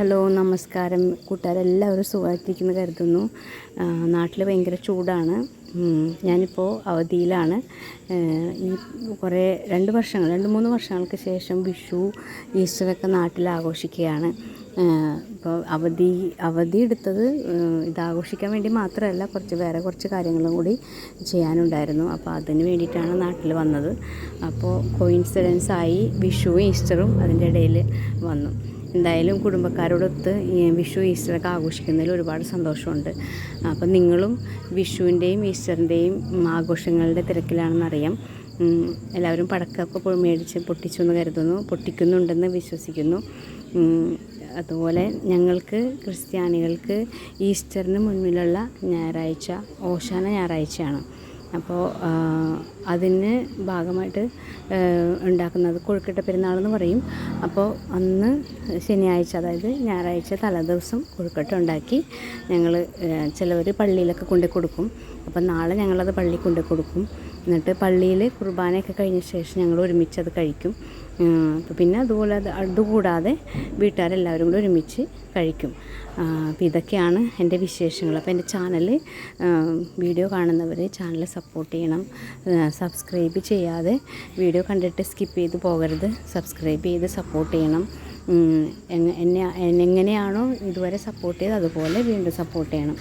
Hello നമസ്കാരം. കൂട്ടുകാരെല്ലാവരും സുഖമായിട്ടിരിക്കുന്നു കരുതുന്നു. നാട്ടിൽ ഭയങ്കര ചൂടാണ്. ഞാനിപ്പോൾ അവധിയിലാണ്. ഈ കുറേ രണ്ട് വർഷങ്ങൾ രണ്ട് മൂന്ന് വർഷങ്ങൾക്ക് ശേഷം വിഷു ഈസ്റ്ററൊക്കെ നാട്ടിൽ ആഘോഷിക്കുകയാണ്. ഇപ്പോൾ അവധി അവധി എടുത്തത് ഇതാഘോഷിക്കാൻ വേണ്ടി മാത്രമല്ല കുറച്ച് വേറെ കുറച്ച് കാര്യങ്ങളും കൂടി ചെയ്യാനുണ്ടായിരുന്നു. അപ്പോൾ അതിന് വേണ്ടിയിട്ടാണ് നാട്ടിൽ വന്നത്. അപ്പോൾ കോയിൻസിഡൻസ് ആയി വിഷുവും ഈസ്റ്ററും അതിന്റെ ഇടയിൽ വന്നു. എന്തായാലും കുടുംബക്കാരോടൊത്ത് വിഷു ഈസ്റ്ററൊക്കെ ആഘോഷിക്കുന്നതിൽ ഒരുപാട് സന്തോഷമുണ്ട്. അപ്പം നിങ്ങളും വിഷുവിന്റെയും ഈസ്റ്ററിന്റെയും ആഘോഷങ്ങളുടെ തിരക്കിലാണെന്നറിയാം. എല്ലാവരും പടക്കമൊക്കെ മേടിച്ച് പൊട്ടിച്ചു എന്ന് കരുതുന്നു. പൊട്ടിക്കുന്നുണ്ടെന്ന് വിശ്വസിക്കുന്നു. അതുപോലെ ഞങ്ങൾക്ക് ക്രിസ്ത്യാനികൾക്ക് ഈസ്റ്ററിന് മുന്നിലുള്ള ഞായറാഴ്ച ഓശാന ഞായറാഴ്ചയാണ്. അപ്പോൾ അതിന് ഭാഗമായിട്ട് ഉണ്ടാക്കുന്നത് കൊഴുക്കട്ട പെരുന്നാളെന്ന് പറയും. അപ്പോൾ അന്ന് ശനിയാഴ്ച അതായത് ഞായറാഴ്ച തലേദിവസം കൊഴുക്കട്ട ഉണ്ടാക്കി ഞങ്ങൾ ചിലവർ പള്ളിയിലൊക്കെ കൊണ്ടു കൊടുക്കും അപ്പം നാളെ ഞങ്ങളത് പള്ളിയിൽ കൊണ്ടു കൊടുക്കും എന്നിട്ട് പള്ളിയിൽ കുർബാനയൊക്കെ കഴിഞ്ഞ ശേഷം ഞങ്ങൾ ഒരുമിച്ച് അത് കഴിക്കും പിന്നെ അതുപോലെ അത് അതുകൂടാതെ വീട്ടുകാരെല്ലാവരും കൂടി ഒരുമിച്ച് കഴിക്കും. അപ്പോൾ ഇതൊക്കെയാണ് എന്റെ വിശേഷങ്ങൾ. അപ്പോൾ എന്റെ ചാനൽ വീഡിയോ കാണുന്നവർ ചാനൽ സപ്പോർട്ട് ചെയ്യണം. സബ്സ്ക്രൈബ് ചെയ്യാതെ വീഡിയോ കണ്ടിട്ട് സ്കിപ്പ് ചെയ്ത് പോകരുത്. സബ്സ്ക്രൈബ് ചെയ്ത് സപ്പോർട്ട് ചെയ്യണം. എന്നെ എങ്ങനെയാണോ ഇതുവരെ സപ്പോർട്ട് ചെയ്ത് അതുപോലെ വീണ്ടും സപ്പോർട്ട് ചെയ്യണം.